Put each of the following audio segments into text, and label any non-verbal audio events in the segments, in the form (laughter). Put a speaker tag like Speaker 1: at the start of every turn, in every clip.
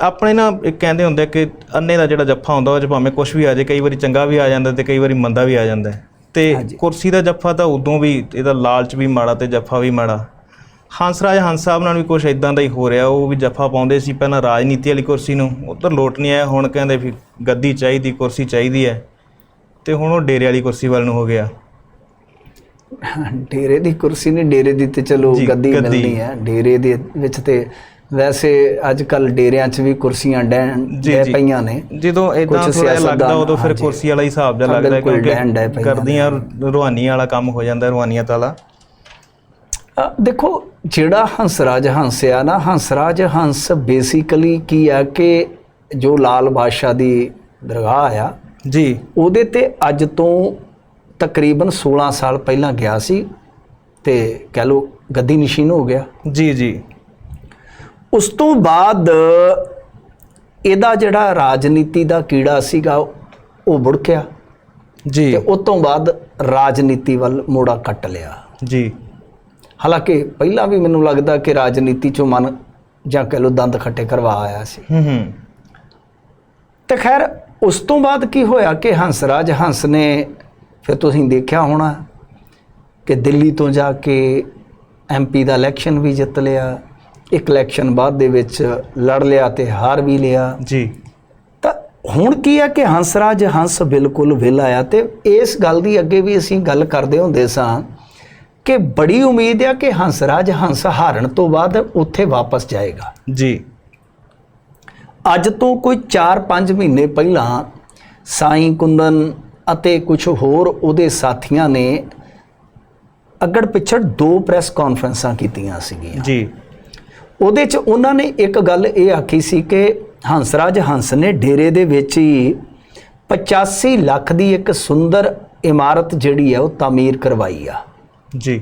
Speaker 1: ਆਪਣੇ ਨਾ ਇੱਕ ਕਹਿੰਦੇ ਹੁੰਦੇ ਕਿ ਅੰਨੇ ਦਾ ਜਿਹੜਾ ਜੱਫਾ ਹੁੰਦਾ ਉਹ ਚ ਭਾਵੇਂ ਕੁਝ ਵੀ ਆ ਜਾਏ ਕਈ ਵਾਰੀ ਚੰਗਾ ਵੀ ਆ ਜਾਂਦਾ ਤੇ ਕਈ ਵਾਰੀ ਮੰਦਾ ਵੀ ਆ ਜਾਂਦਾ। ਤੇ ਕੁਰਸੀ ਦਾ ਜੱਫਾ ਤਾਂ ਉਦੋਂ ਵੀ ਇਹਦਾ ਲਾਲਚ ਵੀ ਮਾੜਾ ਤੇ ਜੱਫਾ ਵੀ ਮਾੜਾ। ਹੰਸਰਾਜ ਹੰਸ ਸਾਹਿਬ ਨਾਲ ਵੀ ਕੁਝ ਇਦਾਂ ਦਾ ਹੀ ਹੋ ਰਿਹਾ ਉਹ ਵੀ ਜੱਫਾ ਪਾਉਂਦੇ ਸੀ ਪਹਿਲਾਂ ਰਾਜਨੀਤੀ ਵਾਲੀ ਕੁਰਸੀ ਨੂੰ। ਉਧਰ ਲੋਟ ਨਹੀਂ ਆਇਆ ਹੁਣ ਕਹਿੰਦੇ ਵੀ ਗੱਦੀ ਚਾਹੀਦੀ ਕੁਰਸੀ ਚਾਹੀਦੀ ਹੈ। ਤੇ ਹੁਣ ਉਹ ਡੇਰੇ ਵਾਲੀ ਕੁਰਸੀ ਵੱਲ ਨੂੰ ਹੋ ਗਿਆ।
Speaker 2: ਡੇਰੇ ਦੀ ਕੁਰਸੀ ਨਹੀਂ ਡੇਰੇ ਦੀ ਤੇ ਚਲੋ ਗੱਦੀ। ਮਿਲਣੀ ਹੈ। ਡੇਰੇ ਦੇ ਵਿੱਚ ਤੇ ਵੈਸੇ ਅੱਜ ਕੱਲ ਡੇਰਿਆਂ 'ਚ ਵੀ ਕੁਰਸੀਆਂ ਡੈ। ਪਈਆਂ ਨੇ।
Speaker 1: ਜਦੋਂ ਇਦਾਂ ਥੋੜਾ ਲੱਗਦਾ ਉਦੋਂ ਫਿਰ। ਕੁਰਸੀ ਵਾਲਾ ਹੀ ਹਿਸਾਬ ਜਿਹਾ ਲੱਗਦਾ ਕਿਉਂਕਿ ਕਰਦੀਆਂ ਰੂਹਾਨੀ ਵਾਲਾ ਕੰਮ ਹੋ ਜਾਂਦਾ ਰੂਹਾਨੀਅਤ ਵਾਲਾ।
Speaker 2: ਦੇਖੋ ਜਿਹੜਾ ਹੰਸਰਾਜ ਹੰਸ ਆ ਨਾ ਹੰਸਰਾਜ ਹੰਸ ਬੇਸਿਕਲੀ ਕੀ ਆ ਕਿ ਜੋ ਲਾਲ ਬਾਦਸ਼ਾਹ ਦੀ ਦਰਗਾਹ ਆ
Speaker 1: ਜੀ।
Speaker 2: ਉਹਦੇ ਤੇ ਅੱਜ ਤੋਂ ਤਕਰੀਬਨ 16 ਸਾਲ ਪਹਿਲਾਂ ਗਿਆ ਸੀ ਤੇ ਕਹਿ ਲੋ ਗੱਦੀ ਨਸ਼ੀਨ ਹੋ ਗਿਆ।
Speaker 1: ਜੀ ਜੀ।
Speaker 2: ਉਸ ਤੋਂ ਬਾਅਦ ਇਹਦਾ ਜਿਹੜਾ ਰਾਜਨੀਤੀ ਦਾ ਕੀੜਾ ਸੀਗਾ ਉਹ ਬੁੜਕਿਆ
Speaker 1: ਜੀ।
Speaker 2: ਤੇ ਉਸ ਤੋਂ ਬਾਅਦ ਰਾਜਨੀਤੀ ਵੱਲ ਮੋੜਾ ਕੱਟ ਲਿਆ।
Speaker 1: ਜੀ।
Speaker 2: ਹਾਲਾਂਕਿ ਪਹਿਲਾਂ ਵੀ ਮੈਨੂੰ ਲੱਗਦਾ ਕਿ ਰਾਜਨੀਤੀ ਚੋਂ ਮਨ ਜਾਂ ਕਹਿ ਲੋ ਦੰਦ ਖੱਟੇ ਕਰਵਾ ਆਇਆ ਸੀ।
Speaker 1: ਹੂੰ ਹੂੰ।
Speaker 2: ਤੇ ਖੈਰ ਉਸ ਤੋਂ ਬਾਅਦ ਕੀ ਹੋਇਆ ਕਿ ਹੰਸਰਾਜ ਹੰਸ ਨੇ ਫਿਰ ਤੁਸੀਂ ਦੇਖਿਆ ਹੋਣਾ ਕਿ ਦਿੱਲੀ ਤੋਂ ਜਾ ਕੇ ਐਮਪੀ ਦਾ ਇਲੈਕਸ਼ਨ ਵੀ ਜਿੱਤ ਲਿਆ। ਇੱਕ ਇਲੈਕਸ਼ਨ ਬਾਅਦ ਦੇ ਵਿੱਚ ਲੜ ਲਿਆ ਤੇ ਹਾਰ ਵੀ ਲਿਆ।
Speaker 1: ਜੀ।
Speaker 2: ਤਾਂ ਹੁਣ ਕੀ ਹੈ ਕਿ ਹੰਸਰਾਜ ਹੰਸ ਬਿਲਕੁਲ ਵਿਹਲਾ ਆ ਤੇ ਇਸ ਗੱਲ ਦੀ ਅੱਗੇ ਵੀ ਅਸੀਂ ਗੱਲ ਕਰਦੇ ਹੁੰਦੇ ਸਾਂ ਕਿ ਬੜੀ ਉਮੀਦ ਹੈ ਕਿ ਹੰਸਰਾਜ ਹੰਸ ਹਾਰਨ ਤੋਂ ਬਾਅਦ ਉੱਥੇ ਵਾਪਸ ਜਾਏਗਾ।
Speaker 1: ਜੀ।
Speaker 2: ਅੱਜ ਤੋਂ ਕੋਈ 4-5 ਮਹੀਨੇ ਪਹਿਲਾਂ ਸਾਈਂ ਕੁੰਦਨ ਅਤੇ ਕੁਝ ਹੋਰ ਉਹਦੇ ਸਾਥੀਆਂ ਨੇ ਅਗੜ ਪਿਛੜ ਦੋ ਪ੍ਰੈਸ ਕਾਨਫਰੰਸਾਂ ਕੀਤੀਆਂ ਸੀਗੀਆਂ।
Speaker 1: ਜੀ।
Speaker 2: ਉਹਦੇ 'ਚ ਉਹਨਾਂ ਨੇ ਇੱਕ ਗੱਲ ਇਹ ਆਖੀ ਸੀ ਕਿ ਹੰਸਰਾਜ ਹੰਸ ਨੇ ਡੇਰੇ ਦੇ ਵਿੱਚ ਹੀ 85 ਲੱਖ ਦੀ ਇੱਕ ਸੁੰਦਰ ਇਮਾਰਤ ਜਿਹੜੀ ਆ ਉਹ ਤਾਮੀਰ ਕਰਵਾਈ ਆ।
Speaker 1: ਜੀ।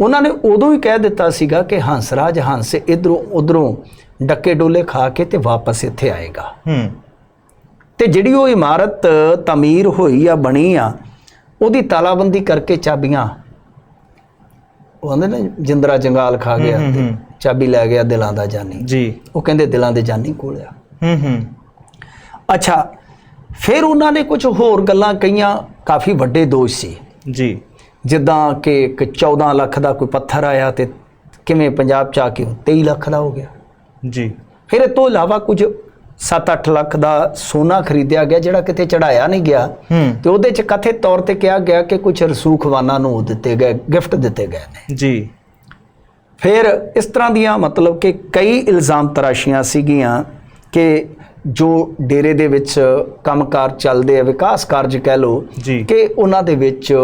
Speaker 2: ਉਹਨਾਂ ਨੇ ਉਦੋਂ ਹੀ ਕਹਿ ਦਿੱਤਾ ਸੀਗਾ ਕਿ ਹੰਸਰਾਜ ਹੰਸ ਇਧਰੋਂ ਉਧਰੋਂ ਡੱਕੇ ਡੋਲੇ ਖਾ ਕੇ ਤੇ ਵਾਪਸ ਇੱਥੇ ਆਏਗਾ।
Speaker 1: ਹੂੰ।
Speaker 2: ਤੇ ਜਿਹੜੀ ਉਹ ਇਮਾਰਤ ਤਾਮੀਰ ਹੋਈ ਆ ਬਣੀ ਆ ਉਹਦੀ ਤਾਲਾਬੰਦੀ ਕਰਕੇ ਚਾਬੀਆਂ ਉਹ ਕਹਿੰਦੇ ਨੇ ਜਿੰਦਰਾ ਜੰਗਾਲ ਖਾ ਗਿਆ
Speaker 1: ਹੂੰ,
Speaker 2: ਤੇ
Speaker 1: ਹੂੰ।
Speaker 2: ਚਾਬੀ ਲੈ ਗਿਆ ਦਿਲਾਂ ਦਾ ਜਾਨੀ।
Speaker 1: ਜੀ।
Speaker 2: ਉਹ ਕਹਿੰਦੇ ਦਿਲਾਂ ਦੇ ਜਾਨੀ ਕੋਲ ਆ।
Speaker 1: ਹੂੰ ਹੂੰ।
Speaker 2: ਅੱਛਾ ਫਿਰ ਉਹਨਾਂ ਨੇ ਕੁਝ ਹੋਰ ਗੱਲਾਂ ਕਹੀਆਂ ਕਾਫੀ ਵੱਡੇ ਦੋਸ਼ ਸੀ।
Speaker 1: ਜੀ।
Speaker 2: ਜਿੱਦਾਂ ਕਿ ਇੱਕ 14 ਲੱਖ ਦਾ ਕੋਈ ਪੱਥਰ ਆਇਆ ਤੇ ਕਿਵੇਂ ਪੰਜਾਬ ਚ ਆ ਕੇ ਉਹ 23 ਲੱਖ ਦਾ ਹੋ ਗਿਆ।
Speaker 1: ਜੀ।
Speaker 2: ਫਿਰ ਇਹ ਤੋਂ ਇਲਾਵਾ ਕੁਝ 7-8 ਲੱਖ ਦਾ ਸੋਨਾ ਖਰੀਦਿਆ ਗਿਆ ਜਿਹੜਾ ਕਿਤੇ ਚੜਾਇਆ ਨਹੀਂ ਗਿਆ। ਤੇ ਉਹਦੇ ਚ ਕਥਿਤ ਤੌਰ ਤੇ ਕਿਹਾ ਗਿਆ ਕਿ ਕੁਝ ਰਸੂਖਵਾਨਾਂ ਨੂੰ ਉਹ ਦਿੱਤੇ ਗਏ ਗਿਫਟ ਦਿੱਤੇ ਗਏ ਨੇ।
Speaker 1: ਜੀ।
Speaker 2: ਫਿਰ ਇਸ ਤਰ੍ਹਾਂ ਦੀਆਂ ਮਤਲਬ ਕਿ ਕਈ ਇਲਜ਼ਾਮ ਤਰਾਸ਼ੀਆਂ ਸੀਗੀਆਂ ਕਿ ਜੋ ਡੇਰੇ ਦੇ ਵਿੱਚ ਕੰਮਕਾਰ ਚੱਲਦੇ ਆ ਵਿਕਾਸ ਕਾਰਜ ਕਹਿ ਲੋ
Speaker 1: ਜੀ।
Speaker 2: ਕਿ ਉਹਨਾਂ ਦੇ ਵਿੱਚ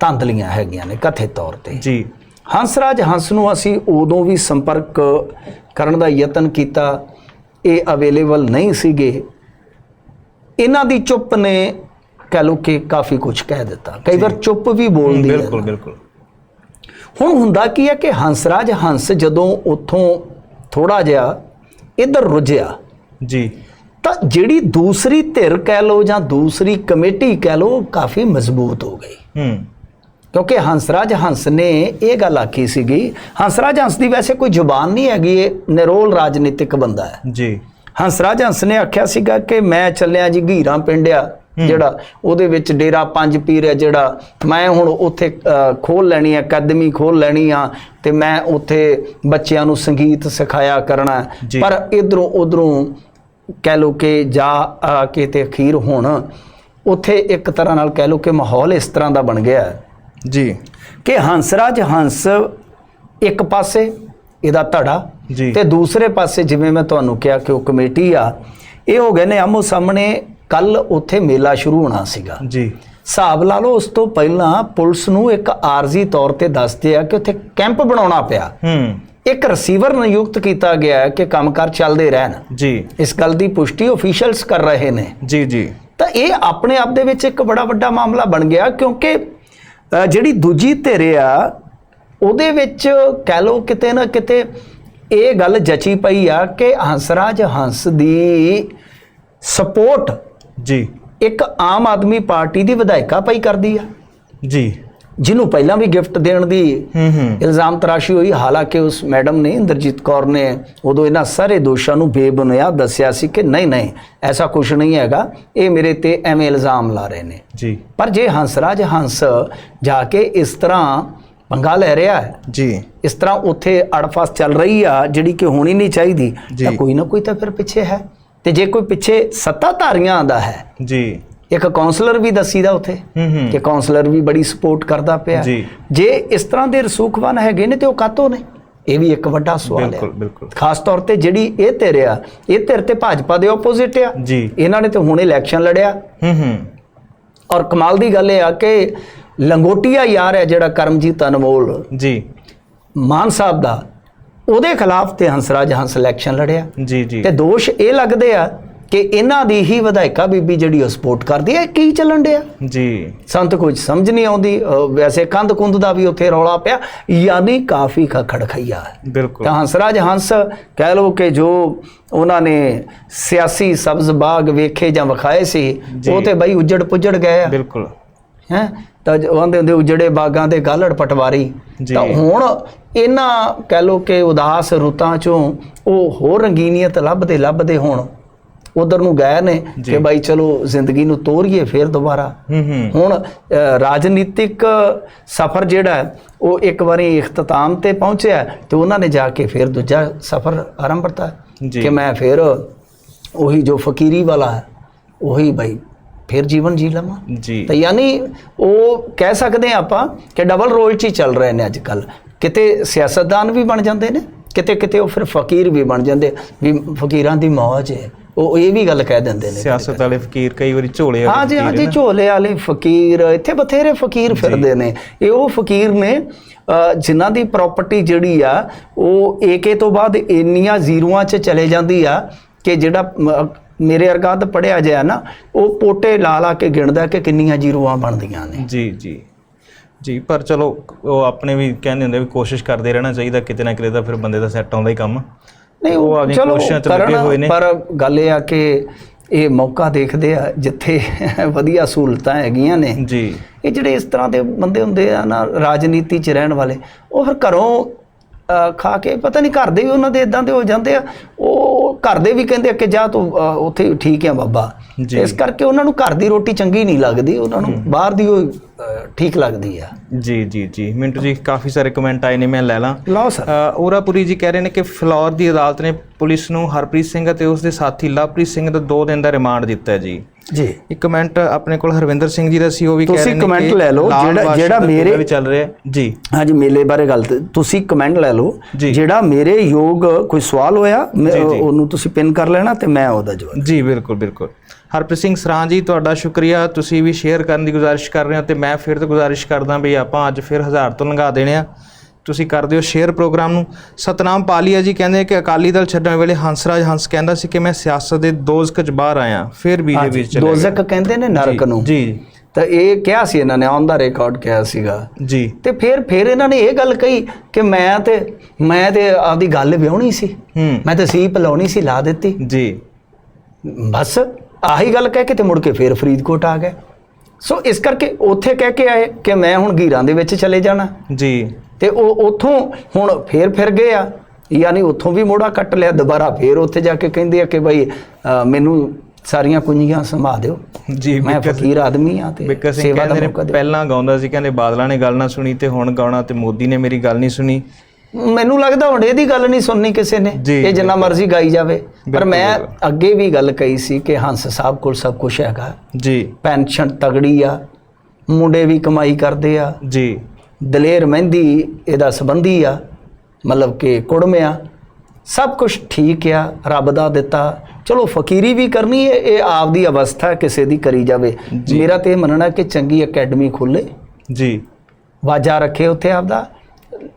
Speaker 2: ਧਾਂਦਲੀਆਂ ਹੈਗੀਆਂ ਨੇ ਕਥਿਤ ਤੌਰ ਤੇ।
Speaker 1: ਜੀ।
Speaker 2: ਹੰਸਰਾਜ ਹੰਸ ਨੂੰ ਅਸੀਂ ਉਦੋਂ ਵੀ ਸੰਪਰਕ ਕਰਨ ਦਾ ਯਤਨ ਕੀਤਾ ਇਹ ਅਵੇਲੇਬਲ ਨਹੀਂ ਸੀਗੇ। ਇਹਨਾਂ ਦੀ ਚੁੱਪ ਨੇ ਕਹਿ ਲੋ ਕਿ ਕਾਫੀ ਕੁਝ ਕਹਿ ਦਿੱਤਾ। ਕਈ ਵਾਰ ਚੁੱਪ ਵੀ ਬੋਲਦੀ ਹੈ।
Speaker 1: ਬਿਲਕੁਲ ਬਿਲਕੁਲ।
Speaker 2: ਹੁਣ ਹੁੰਦਾ ਕੀ ਹੈ ਕਿ ਹੰਸਰਾਜ ਹੰਸ ਜਦੋਂ ਉੱਥੋਂ ਥੋੜਾ ਜਿਹਾ ਇੱਧਰ ਰੁਝਿਆ
Speaker 1: ਜੀ।
Speaker 2: ਤਾਂ ਜਿਹੜੀ ਦੂਸਰੀ ਧਿਰ ਕਹਿ ਲੋ ਜਾਂ ਦੂਸਰੀ ਕਮੇਟੀ ਕਹਿ ਲੋ ਕਾਫੀ ਮਜ਼ਬੂਤ ਹੋ ਗਈ।
Speaker 1: ਹੂੰ।
Speaker 2: ਕਿਉਂਕਿ ਹੰਸਰਾਜ ਹੰਸ ਨੇ ਇਹ ਗੱਲ ਆਖੀ ਸੀਗੀ ਹੰਸਰਾਜ ਹੰਸ ਦੀ ਵੈਸੇ ਕੋਈ ਜ਼ੁਬਾਨ ਨਹੀਂ ਹੈਗੀ ਇਹ ਨਿਰੋਲ ਰਾਜਨੀਤਿਕ ਬੰਦਾ ਹੈ।
Speaker 1: ਜੀ।
Speaker 2: ਹੰਸਰਾਜ ਹੰਸ ਨੇ ਆਖਿਆ ਸੀਗਾ ਕਿ ਮੈਂ ਚੱਲਿਆ ਜੀ ਘੀਰਾਂ ਪਿੰਡਿਆ ਜਿਹੜਾ ਉਹਦੇ ਵਿੱਚ ਡੇਰਾ ਪੰਜ ਪੀਰ ਹੈ ਜਿਹੜਾ। ਮੈਂ ਹੁਣ ਉੱਥੇ ਖੋਲ ਲੈਣੀ ਹੈ ਅਕੈਡਮੀ ਖੋਲ ਲੈਣੀ ਆ ਤੇ ਮੈਂ ਉੱਥੇ ਬੱਚਿਆਂ ਨੂੰ ਸੰਗੀਤ ਸਿਖਾਇਆ ਕਰਨਾ। ਪਰ ਇਧਰੋਂ ਉਧਰੋਂ ਕਹਿ ਲੋ ਕਿ ਜਾ ਕੇ ਤੇ ਅਖੀਰ ਹੁਣ ਉੱਥੇ ਇੱਕ ਤਰ੍ਹਾਂ ਨਾਲ ਕਹਿ ਲੋ ਕਿ ਮਾਹੌਲ ਇਸ ਤਰ੍ਹਾਂ ਦਾ ਬਣ ਗਿਆ
Speaker 1: ਜੀ।
Speaker 2: ਕਿ ਹੰਸਰਾਜ ਹੰਸ ਇੱਕ ਪਾਸੇ ਇਹਦਾ ਧੜਾ। ਤੇ ਦੂਸਰੇ ਪਾਸੇ ਜਿਵੇਂ ਮੈਂ ਤੁਹਾਨੂੰ ਕਿਹਾ ਕਿ ਉਹ ਕਮੇਟੀ ਆ ਇਹ ਹੋ ਗਏ ਨੇ ਆਮੋ ਸਾਹਮਣੇ ਕੱਲ ਉੱਥੇ ਮੇਲਾ ਸ਼ੁਰੂ ਹੋਣਾ ਸੀਗਾ।
Speaker 1: ਜੀ।
Speaker 2: ਹਿਸਾਬ ਲਾ ਲਓ ਉਸ ਤੋਂ ਪਹਿਲਾਂ ਪੁਲਿਸ ਨੂੰ ਇੱਕ ਆਰਜ਼ੀ ਤੌਰ ਤੇ ਦੱਸਦੇ ਆ ਕਿ ਉੱਥੇ ਕੈਂਪ ਬਣਾਉਣਾ ਪਿਆ।
Speaker 1: ਹੂੰ।
Speaker 2: ਇੱਕ ਰਿਸੀਵਰ ਨਿਯੁਕਤ ਕੀਤਾ ਗਿਆ ਹੈ ਕਿ ਕੰਮਕਾਰ ਚੱਲਦੇ ਰਹਿਣ।
Speaker 1: ਜੀ।
Speaker 2: ਇਸ ਗੱਲ ਦੀ ਪੁਸ਼ਟੀ ਅਫੀਸ਼ੀਅਲਸ ਕਰ ਰਹੇ ਨੇ।
Speaker 1: ਜੀ ਜੀ।
Speaker 2: ਤਾਂ ਇਹ ਆਪਣੇ ਆਪ ਦੇ ਵਿੱਚ ਇੱਕ ਬੜਾ ਵੱਡਾ ਮਾਮਲਾ ਬਣ ਗਿਆ ਕਿਉਂਕਿ ਜਿਹੜੀ ਦੂਜੀ ਧਿਰ ਆ ਉਹਦੇ ਵਿੱਚ ਕਹਿ ਲਓ ਕਿਤੇ ਨਾ ਕਿਤੇ ਇਹ ਗੱਲ ਜਚੀ ਪਈ ਆ ਕਿ ਹੰਸਰਾਜ ਹੰਸ ਦੀ ਸਪੋਰਟ
Speaker 1: ਜੀ।
Speaker 2: ਇੱਕ ਆਮ ਆਦਮੀ ਪਾਰਟੀ ਦੀ ਵਿਧਾਇਕਾ ਪਈ ਕਰਦੀ ਆ।
Speaker 1: ਜੀ।
Speaker 2: ਜਿਹਨੂੰ ਪਹਿਲਾਂ ਵੀ ਗਿਫਟ ਦੇਣ ਦੀ
Speaker 1: ਹੂੰ ਹੂੰ।
Speaker 2: ਇਲਜ਼ਾਮ ਤਰਾਸ਼ੀ ਹੋਈ ਹਾਲਾਂਕਿ ਉਸ ਮੈਡਮ ਨੇ ਇੰਦਰਜੀਤ ਕੌਰ ਨੇ ਉਦੋਂ ਇਹਨਾਂ ਸਾਰੇ ਦੋਸ਼ਾਂ ਨੂੰ ਬੇਬੁਨਿਆਦ ਦੱਸਿਆ ਸੀ ਕਿ ਨਹੀਂ ਨਹੀਂ ਐਸਾ ਕੁਝ ਨਹੀਂ ਹੈਗਾ ਇਹ ਮੇਰੇ ਤੇ ਐਵੇਂ ਇਲਜ਼ਾਮ ਲਾ ਰਹੇ ਨੇ।
Speaker 1: ਜੀ।
Speaker 2: ਪਰ ਜੇ ਹੰਸਰਾਜ ਹੰਸ ਜਾ ਕੇ ਇਸ ਤਰ੍ਹਾਂ ਪੰਗਾ ਲੈ ਰਿਹਾ ਹੈ
Speaker 1: ਜੀ।
Speaker 2: ਇਸ ਤਰ੍ਹਾਂ ਉੱਥੇ ਅੜਫਸ ਚੱਲ ਰਹੀ ਆ ਜਿਹੜੀ ਕਿ ਹੋਣੀ ਨਹੀਂ ਚਾਹੀਦੀ। ਤਾਂ ਕੋਈ ਨਾ ਕੋਈ ਤਾਂ ਫਿਰ ਪਿੱਛੇ ਹੈ। ਤੇ ਜੇ ਕੋਈ ਪਿੱਛੇ ਸੱਤਾਧਾਰੀਆਂ ਦਾ ਹੈ
Speaker 1: ਜੀ।
Speaker 2: ਇੱਕ ਕਾਉਂਸਲਰ ਵੀ ਦੱਸੀਦਾ ਉੱਥੇ ਕਿ ਕਾਉਂਸਲਰ ਵੀ ਬੜੀ ਸਪੋਰਟ ਕਰਦਾ ਪਿਆ।
Speaker 1: ਜੀ।
Speaker 2: ਇਸ ਤਰ੍ਹਾਂ ਦੇ ਰਸੂਖਵਾਨ ਹੈਗੇ ਨੇ ਤੇ ਉਹ ਕਾਤੋਂ ਨੇ? ਇਹ ਵੀ ਇੱਕ ਵੱਡਾ ਸਵਾਲ
Speaker 1: ਬਿਲਕੁਲ
Speaker 2: ਹੈ।
Speaker 1: ਬਿਲਕੁਲ
Speaker 2: ਖਾਸ ਤੌਰ ਤੇ ਜਿਹੜੀ ਇਹ ਧਿਰ ਆ ਇਹ ਧਿਰ ਤੇ ਭਾਜਪਾ ਦੇ ਆਪੋਜ਼ਿਟ ਆ।
Speaker 1: ਜੀ।
Speaker 2: ਇਹਨਾਂ ਨੇ ਤੇ ਹੁਣ ਇਲੈਕਸ਼ਨ ਲੜਿਆ।
Speaker 1: ਹੂੰ ਹੂੰ।
Speaker 2: ਔਰ ਕਮਾਲ ਦੀ ਗੱਲ ਇਹ ਆ ਕਿ ਲੰਗੋਟੀਆ ਯਾਰ ਹੈ ਜਿਹੜਾ ਕਰਮਜੀਤ ਅਨਮੋਲ।
Speaker 1: ਜੀ।
Speaker 2: ਮਾਨ ਸਾਹਿਬ ਦਾ ਉਹਦੇ ਖਿਲਾਫ ਤੇ ਹੰਸਰਾਜ ਹੰਸ ਇਲੈਕਸ਼ਨ ਲੜਿਆ।
Speaker 1: ਜੀ ਜੀ।
Speaker 2: ਤੇ ਦੋਸ਼ ਇਹ ਲੱਗਦੇ ਆ ਕਿ ਇਹਨਾਂ ਦੀ ਹੀ ਵਿਧਾਇਕਾ ਬੀਬੀ ਜਿਹੜੀ ਉਹ ਸਪੋਰਟ ਕਰਦੀ ਹੈ ਕੀ ਚੱਲਣ ਡਿਆ?
Speaker 1: ਜੀ।
Speaker 2: ਸਾਨੂੰ ਤਾਂ ਕੁਝ ਸਮਝ ਨਹੀਂ ਆਉਂਦੀ ਵੈਸੇ ਕੰਧ ਕੁੰਧ ਦਾ ਵੀ ਉੱਥੇ ਰੌਲਾ ਪਿਆ ਯਾਨੀ ਕਾਫੀ ਖਖੜ ਖਈਆ ਹੈ
Speaker 1: ਬਿਲਕੁਲ।
Speaker 2: ਤਾਂ ਹੰਸਰਾਜ ਹੰਸ ਕਹਿ ਲਓ ਕਿ ਜੋ ਉਹਨਾਂ ਨੇ ਸਿਆਸੀ ਸਬਜ਼ ਬਾਗ ਵੇਖੇ ਜਾਂ ਵਿਖਾਏ ਸੀ। ਉਹ ਤੇ ਬਈ ਉੱਜੜ ਪੁੱਜੜ ਗਏ ਆ।
Speaker 1: ਬਿਲਕੁਲ।
Speaker 2: ਹੈ ਤਾਂ ਆਂਦੇ ਹੁੰਦੇ ਉਜੜੇ ਬਾਗਾਂ ਦੇ ਗਾਲੜ ਪਟਵਾਰੀ। ਤਾਂ ਹੁਣ ਇਹਨਾਂ ਕਹਿ ਲੋ ਕਿ ਉਦਾਸ ਰੁੱਤਾਂ ਚੋਂ ਉਹ ਹੋਰ ਰੰਗੀਨੀਅਤ ਲੱਭਦੇ ਲੱਭਦੇ ਹੁਣ ਉਧਰ ਨੂੰ ਗਏ ਨੇ। ਕਿ ਬਾਈ ਚਲੋ ਜ਼ਿੰਦਗੀ ਨੂੰ ਤੋਰੀਏ ਫੇਰ ਦੁਬਾਰਾ ਹੁਣ ਰਾਜਨੀਤਿਕ ਸਫ਼ਰ ਜਿਹੜਾ ਉਹ ਇੱਕ ਵਾਰੀ ਇਖਤਤਾਮ ਤੇ ਪਹੁੰਚਿਆ ਤੇ ਉਹਨਾਂ ਨੇ ਜਾ ਕੇ ਫਿਰ ਦੂਜਾ ਸਫ਼ਰ ਆਰੰਭ ਕਰਤਾ
Speaker 1: ਜੀ।
Speaker 2: ਕਿ ਮੈਂ ਫਿਰ ਉਹੀ ਜੋ ਫਕੀਰੀ ਵਾਲਾ ਹੈ ਉਹੀ ਬਾਈ ਫਿਰ ਜੀਵਨ ਜੀ ਲਵਾਂ।
Speaker 1: ਜੀ।
Speaker 2: ਤਾਂ ਯਾਨੀ ਉਹ ਕਹਿ ਸਕਦੇ ਹਾਂ ਆਪਾਂ ਕਿ ਡਬਲ ਰੋਲ 'ਚ ਹੀ ਚੱਲ ਰਹੇ ਨੇ ਅੱਜ ਕੱਲ ਕਿਤੇ ਸਿਆਸਤਦਾਨ ਵੀ ਬਣ ਜਾਂਦੇ ਨੇ ਕਿਤੇ ਕਿਤੇ ਉਹ ਫਿਰ ਫਕੀਰ ਵੀ ਬਣ ਜਾਂਦੇ। ਵੀ ਫਕੀਰਾਂ ਦੀ ਮੌਜ ਹੈ। ਉਹ ਇਹ ਵੀ ਗੱਲ ਕਹਿ ਦਿੰਦੇ ਨੇ
Speaker 1: ਸਿਆਸਤ ਵਾਲੇ ਫਕੀਰ ਕਈ ਵਾਰੀ ਝੋਲੇ ਵਾਲੇ
Speaker 2: ਹਾਂ ਜੀ ਹਾਂ
Speaker 1: ਫਕੀਰ
Speaker 2: ਜੀ
Speaker 1: ਨਾ।
Speaker 2: ਝੋਲੇ ਵਾਲੇ ਫਕੀਰ ਇੱਥੇ ਬਥੇਰੇ ਫਕੀਰ ਫਿਰਦੇ ਨੇ। ਇਹ ਉਹ ਫਕੀਰ ਨੇ ਜਿਨ੍ਹਾਂ ਦੀ ਪ੍ਰਾਪਰਟੀ ਜਿਹੜੀ ਆ ਉਹ ਏਕੇ ਤੋਂ ਬਾਅਦ ਇੰਨੀਆਂ ਜ਼ੀਰੋਆਂ 'ਚ ਚਲੇ ਜਾਂਦੀ ਆ ਕਿ ਜਿਹੜਾ ਮੇਰੇ ਅਰਗਾਦ ਪੜਿਆ ਜਾਇਆ ਨਾ ਉਹ ਪੋਟੇ ਲਾ ਲਾ ਕੇ ਗਿਣਦਾ ਕਿ ਕਿੰਨੀਆਂ ਜ਼ੀਰੋਆਂ ਬਣਦੀਆਂ ਨੇ।
Speaker 1: ਜੀ ਜੀ। ਜੀ ਪਰ ਚਲੋ ਉਹ ਆਪਣੇ ਵੀ ਕਹਿੰਦੇ ਹੁੰਦੇ ਵੀ ਕੋਸ਼ਿਸ਼ ਕਰਦੇ ਰਹਿਣਾ ਚਾਹੀਦਾ ਕਿਤੇ ਨਾ ਕਿਤੇ ਤਾਂ ਫਿਰ ਬੰਦੇ ਦਾ ਸੈੱਟ ਆਉਂਦਾ ਹੀ ਕੰਮ।
Speaker 2: ਨਹੀਂ
Speaker 1: ਉਹ
Speaker 2: ਚਲੋ
Speaker 1: ਕੋਸ਼ਿਸ਼ਾਂ 'ਚ ਲੱਗੇ ਹੋਏ ਨੇ।
Speaker 2: ਪਰ ਗੱਲ ਇਹ ਆ ਕਿ ਇਹ ਮੌਕਾ ਦੇਖਦੇ ਆ ਜਿੱਥੇ (laughs) ਵਧੀਆ ਸਹੂਲਤਾਂ ਹੈਗੀਆਂ ਨੇ।
Speaker 1: ਜੀ।
Speaker 2: ਇਹ ਜਿਹੜੇ ਇਸ ਤਰ੍ਹਾਂ ਦੇ ਬੰਦੇ ਹੁੰਦੇ ਆ ਨਾ ਰਾਜਨੀਤੀ 'ਚ ਰਹਿਣ ਵਾਲੇ ਉਹ ਫਿਰ ਘਰੋਂ ਖਾ ਕੇ ਪਤਾ ਨਹੀਂ ਘਰ ਦੇ ਵੀ ਉਹਨਾਂ ਦੇ ਇਦਾਂ ਦੇ ਹੋ ਜਾਂਦੇ ਆ ਉਹ ਘਰ ਦੇ ਵੀ ਕਹਿੰਦੇ ਆ ਕਿ ਜਾ ਤੂੰ ਅ, ਉੱਥੇ ਠੀਕ ਆ ਬਾਬਾ। ਇਸ ਕਰਕੇ ਉਹਨਾਂ ਨੂੰ ਘਰ ਦੀ ਰੋਟੀ ਚੰਗੀ ਨਹੀਂ ਲੱਗਦੀ ਉਹਨਾਂ ਨੂੰ ਬਾਹਰ ਦੀ ਉਹ ਠੀਕ ਲੱਗਦੀ ਆ।
Speaker 1: ਜੀ ਜੀ ਜੀ। ਮਿੰਟੂ ਜੀ ਕਾਫੀ ਸਾਰੇ ਕਮੈਂਟ ਆਏ ਨੇ ਮੈਂ ਲੈ ਲਾਂ।
Speaker 2: ਲਓ ਸਰ।
Speaker 1: ਔਰਾਪੁਰੀ ਜੀ ਕਹਿ ਰਹੇ ਨੇ ਕਿ ਫਲੌਰ ਦੀ ਅਦਾਲਤ ਨੇ ਪੁਲਿਸ ਨੂੰ ਹਰਪ੍ਰੀਤ ਸਿੰਘ ਅਤੇ ਉਸ ਦੇ ਸਾਥੀ ਲਵਪ੍ਰੀਤ ਸਿੰਘ ਦਾ 2 ਦਿਨ ਦਾ ਰਿਮਾਂਡ ਦਿੱਤਾ ਜੀ।
Speaker 2: ਜੀ।
Speaker 1: ਇੱਕ ਕਮੈਂਟ ਆਪਣੇ ਕੋਲ ਹਰਵਿੰਦਰ ਸਿੰਘ ਜੀ ਦਾ ਸੀ ਉਹ ਵੀ ਕਹਿ
Speaker 2: ਤੁਸੀਂ
Speaker 1: ਰਹੇ ਨੇ
Speaker 2: comment
Speaker 1: ਕਿ
Speaker 2: ਲੈ ਲਓ, ਜਿਹੜਾ- ਜਿਹੜਾ ਮੇਰੇ-
Speaker 1: ਵੀ ਚੱਲ ਰਿਹਾ ਹੈ। ਜੀ।
Speaker 2: ਹਾਂਜੀ ਮੇਲੇ ਬਾਰੇ ਗੱਲ ਤੁਸੀਂ ਕਮੈਂਟ ਲੈ ਲਓ। ਜਿਹੜਾ ਮੇਰੇ ਯੋਗ ਕੋਈ ਸਵਾਲ ਹੋਇਆ। ਉਹਨੂੰ ਤੁਸੀਂ ਪਿਨ ਕਰ ਲੈਣਾ ਤੇ ਮੈਂ ਉਹਦਾ ਜਵਾਬ
Speaker 1: ਜੀ ਬਿਲਕੁਲ ਬਿਲਕੁਲ। ਹਰਪ੍ਰੀਤ ਸਿੰਘ ਸਰਾਂ ਜੀ ਤੁਹਾਡਾ ਸ਼ੁਕਰੀਆ। ਤੁਸੀਂ ਵੀ ਸ਼ੇਅਰ ਕਰਨ ਦੀ ਗੁਜ਼ਾਰਿਸ਼ ਕਰ ਰਹੇ ਹੋ ਤੇ ਮੈਂ ਫਿਰ ਤੋਂ ਗੁਜ਼ਾਰਿਸ਼ ਕਰਦਾ ਵੀ ਆਪਾਂ ਅੱਜ ਫਿਰ ਹਜ਼ਾਰ ਤੋਂ ਲੰਘਾ ਦੇਣੇ ਆ। ਤੁਸੀਂ ਕਰ ਦਿਓ ਸ਼ੇਅਰ ਪ੍ਰੋਗਰਾਮ ਨੂੰ। ਸਤਨਾਮ ਪਾਲੀਆ ਜੀ ਕਹਿੰਦੇ ਕਿ ਅਕਾਲੀ ਦਲ ਛੱਡਣ ਵੇਲੇ ਹੰਸਰਾਜ ਹੰਸ ਕਹਿੰਦਾ ਸੀ ਕਿ ਮੈਂ ਸਿਆਸਤ ਦੇ ਦੋਜ਼ਖ ਚ ਬਾਹਰ ਆਇਆ ਫਿਰ ਬੀਜੇਪੀ ਚ ਚਲੇ
Speaker 2: ਦੋਜ਼ਕ ਕਹਿੰਦੇ ਨੇ ਨਰਕ ਨੂੰ।
Speaker 1: ਜੀ।
Speaker 2: ਤਾਂ ਇਹ ਕਿਹਾ ਸੀ ਇਹਨਾਂ ਨੇ ਔਨ ਦਾ ਰਿਕਾਰਡ ਕਿਹਾ ਸੀਗਾ।
Speaker 1: ਜੀ।
Speaker 2: ਤੇ ਫਿਰ ਫਿਰ ਇਹਨਾਂ ਨੇ ਇਹ ਗੱਲ ਕਹੀ ਕਿ ਮੈਂ ਤੇ ਮੈਂ ਤੇ ਆਪਦੀ ਗੱਲ ਵਿਆਹਣੀ ਸੀ। ਮੈਂ ਤੇ ਸੀਪ ਲਾਉਣੀ ਸੀ ਲਾ ਦਿੱਤੀ।
Speaker 1: ਜੀ।
Speaker 2: ਬਸ। ਆਹੀ ਗੱਲ ਕਹਿ ਕੇ ਤੇ ਮੁੜ ਕੇ ਫਿਰ ਫਰੀਦਕੋਟ ਆ ਗਏ। ਸੋ ਇਸ ਕਰਕੇ ਉੱਥੇ ਕਹਿ ਕੇ ਆਏ ਕਿ ਮੈਂ ਹੁਣ ਗੀਰਾਂ ਦੇ ਵਿੱਚ ਚਲੇ ਜਾਣਾ।
Speaker 1: ਜੀ।
Speaker 2: ਤੇ ਉਹ ਉਥੋਂ ਹੁਣ ਫੇਰ ਫਿਰ ਗਏ ਆ। ਯਾਨੀ ਉਥੋਂ ਵੀ ਮੋੜਾ ਕੱਟ ਲਿਆ ਦੁਬਾਰਾ ਫੇਰ ਉੱਥੇ ਜਾ ਕੇ ਕਹਿੰਦੇ ਆ ਕਿ ਭਾਈ ਮੈਨੂੰ ਸਾਰੀਆਂ ਕੁੰਜੀਆਂ ਸੰਭਾ ਦਿਓ।
Speaker 1: ਜੀ
Speaker 2: ਮੈਂ ਫਕੀਰ ਆਦਮੀ ਆ ਤੇ
Speaker 1: ਬਿੱਕਰ ਸਿੰਘ ਕਹਿੰਦੇ ਪਹਿਲਾਂ ਗਾਉਂਦਾ ਸੀ ਕਹਿੰਦੇ ਬਾਦਲਾਂ ਨੇ ਗੱਲ ਨਾ ਸੁਣੀ ਤੇ ਹੁਣ ਗਾਉਣਾ ਤੇ ਮੋਦੀ ਨੇ ਮੇਰੀ ਗੱਲ ਨਹੀਂ ਸੁਣੀ।
Speaker 2: ਮੈਨੂੰ ਲੱਗਦਾ ਹੁਣ ਇਹਦੀ ਗੱਲ ਨਹੀਂ ਸੁਣਨੀ ਕਿਸੇ ਨੇ ਇਹ ਜਿੰਨਾ ਮਰਜ਼ੀ ਗਾਈ ਜਾਵੇ। ਪਰ ਮੈਂ। ਅੱਗੇ ਵੀ ਗੱਲ ਕਹੀ ਸੀ ਕਿ ਹੰਸ ਸਾਹਿਬ ਕੋਲ ਸਭ ਕੁਝ ਹੈਗਾ।
Speaker 1: ਜੀ।
Speaker 2: ਪੈਨਸ਼ਨ ਤਗੜੀ ਆ ਮੁੰਡੇ ਵੀ ਕਮਾਈ ਕਰਦੇ ਆ।
Speaker 1: ਜੀ।
Speaker 2: ਦਲੇਰ ਮਹਿੰਦੀ ਇਹਦਾ ਸੰਬੰਧੀ ਆ ਮਤਲਬ ਕਿ ਕੁੜਮਿਆ ਸਭ ਕੁਝ ਠੀਕ ਆ ਰੱਬ ਦਾ ਦਿੱਤਾ। ਚਲੋ ਫਕੀਰੀ ਵੀ ਕਰਨੀ ਹੈ ਇਹ ਆਪਦੀ ਅਵਸਥਾ ਕਿਸੇ ਦੀ ਕਰੀ ਜਾਵੇ। ਮੇਰਾ ਤੇ ਇਹ ਮੰਨਣਾ ਕਿ ਚੰਗੀ ਅਕੈਡਮੀ ਖੋਲੇ
Speaker 1: ਜੀ।
Speaker 2: ਵਾਜਾ ਰੱਖੇ ਉੱਥੇ ਆਪਦਾ।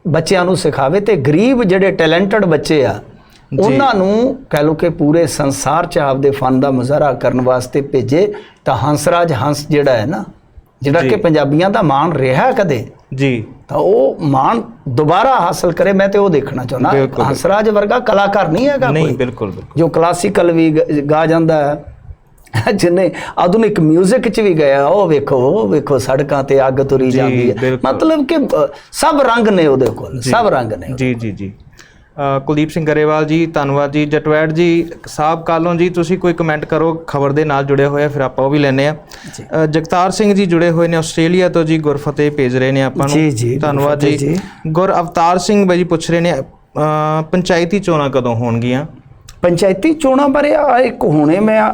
Speaker 2: ਬੱਚਿਆਂ ਨੂੰ ਸਿਖਾਵੇ ਤੇ ਗਰੀਬ ਜਿਹੜੇ ਟੈਲੈਂਟਡ ਬੱਚੇ ਆ ਉਹਨਾਂ ਨੂੰ ਕਹਿ ਲੋ ਕਿ ਪੂਰੇ ਸੰਸਾਰ 'ਚ ਆਪਦੇ ਫਨ ਦਾ ਮੁਜ਼ਾਹਰਾ ਕਰਨ ਵਾਸਤੇ ਭੇਜੇ ਤਾਂ ਹੰਸਰਾਜ ਹੰਸ ਜਿਹੜਾ ਹੈ ਨਾ ਜਿਹੜਾ। ਕਿ ਪੰਜਾਬੀਆਂ ਦਾ ਮਾਣ ਰਿਹਾ ਕਦੇ
Speaker 1: ਜੀ।
Speaker 2: ਤਾਂ ਉਹ ਮਾਣ ਦੁਬਾਰਾ ਹਾਸਲ ਕਰੇ ਮੈਂ ਤੇ ਉਹ ਦੇਖਣਾ ਚਾਹੁੰਦਾ। ਹੰਸਰਾਜ ਵਰਗਾ ਕਲਾਕਾਰ ਨਹੀਂ ਹੈਗਾ
Speaker 1: ਨਹੀਂ
Speaker 2: ਕੋਈ।
Speaker 1: ਬਿਲਕੁਲ ਬਿਲਕੁਲ।
Speaker 2: ਜੋ ਕਲਾਸੀਕਲ ਵੀ ਗਾ ਜਾਂਦਾ ਹੈ। (laughs) ਜਿਹਨੇ ਆਧੁਨਿਕ 뮤직 ਚ ਵੀ ਗਿਆ ਉਹ ਵੇਖੋ ਉਹ ਵੇਖੋ ਸੜਕਾਂ ਤੇ ਅੱਗ ਤੁਰੀ ਜਾਂਦੀ ਹੈ। ਮਤਲਬ ਕਿ ਸਭ ਰੰਗ ਨੇ ਉਹਦੇ ਕੋਲ ਸਭ ਰੰਗ ਨੇ
Speaker 1: ਜੀ ਜੀ ਜੀ। ਕੁਲਦੀਪ ਸਿੰਘ ਗਰੇਵਾਲ ਜੀ ਧੰਨਵਾਦ ਜੀ। ਜਟਵੈੜ ਜੀ ਸਾਹਿਬ ਕਾਲੋਂ ਜੀ ਤੁਸੀਂ ਕੋਈ ਕਮੈਂਟ ਕਰੋ ਖਬਰ ਦੇ ਨਾਲ ਜੁੜੇ ਹੋਏ ਆ ਫਿਰ ਆਪਾਂ ਉਹ ਵੀ ਲੈਨੇ ਆ। ਜਗਤਾਰ ਸਿੰਘ ਜੀ ਜੁੜੇ ਹੋਏ ਨੇ ਆਸਟ੍ਰੇਲੀਆ ਤੋਂ ਜੀ ਗੁਰਫਤਿਹ ਭੇਜ ਰਹੇ ਨੇ ਆਪਾਂ ਨੂੰ। ਧੰਨਵਾਦ ਜੀ। ਗੁਰ ਅਵਤਾਰ ਸਿੰਘ ਬਾਈ ਜੀ ਪੁੱਛ ਰਹੇ ਨੇ ਪੰਚਾਇਤੀ ਚੋਣਾਂ ਕਦੋਂ ਹੋਣਗੀਆਂ?
Speaker 2: ਪੰਚਾਇਤੀ ਚੋਣਾਂ ਬਾਰੇ ਆ ਇੱਕ ਹੁਣੇ ਮੈਂ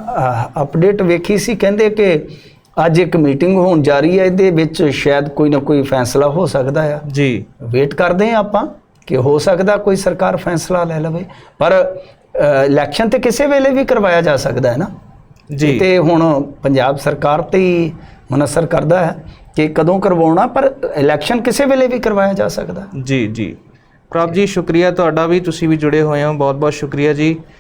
Speaker 2: ਅਪਡੇਟ ਵੇਖੀ ਸੀ ਕਹਿੰਦੇ ਕਿ ਅੱਜ ਇੱਕ ਮੀਟਿੰਗ ਹੋਣ ਜਾ ਰਹੀ ਹੈ ਇਹਦੇ ਵਿੱਚ ਸ਼ਾਇਦ ਕੋਈ ਨਾ ਕੋਈ ਫੈਸਲਾ ਹੋ ਸਕਦਾ ਆ।
Speaker 1: ਜੀ।
Speaker 2: ਵੇਟ ਕਰਦੇ ਹਾਂ ਆਪਾਂ ਕਿ ਹੋ ਸਕਦਾ ਕੋਈ ਸਰਕਾਰ ਫੈਸਲਾ ਲੈ ਲਵੇ ਪਰ ਇਲੈਕਸ਼ਨ ਤੇ ਕਿਸੇ ਵੇਲੇ ਵੀ ਕਰਵਾਇਆ ਜਾ ਸਕਦਾ ਹੈ ਨਾ।
Speaker 1: ਜੀ।
Speaker 2: ਤੇ ਹੁਣ ਪੰਜਾਬ ਸਰਕਾਰ ਤੇ ਹੀ ਮਨਸਰ ਕਰਦਾ ਹੈ ਕਿ ਕਦੋਂ ਕਰਵਾਉਣਾ ਪਰ ਇਲੈਕਸ਼ਨ ਕਿਸੇ ਵੇਲੇ ਵੀ ਕਰਵਾਇਆ ਜਾ ਸਕਦਾ।
Speaker 1: ਜੀ ਜੀ। ਪ੍ਰਭ ਜੀ ਸ਼ੁਕਰੀਆ ਤੁਹਾਡਾ ਵੀ ਤੁਸੀਂ ਵੀ ਜੁੜੇ ਹੋਏ ਹੋ ਬਹੁਤ ਬਹੁਤ ਸ਼ੁਕਰੀਆ ਜੀ।